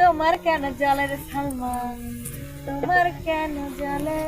তোমার কেন জলের রে সালমান তোমার কেন জলে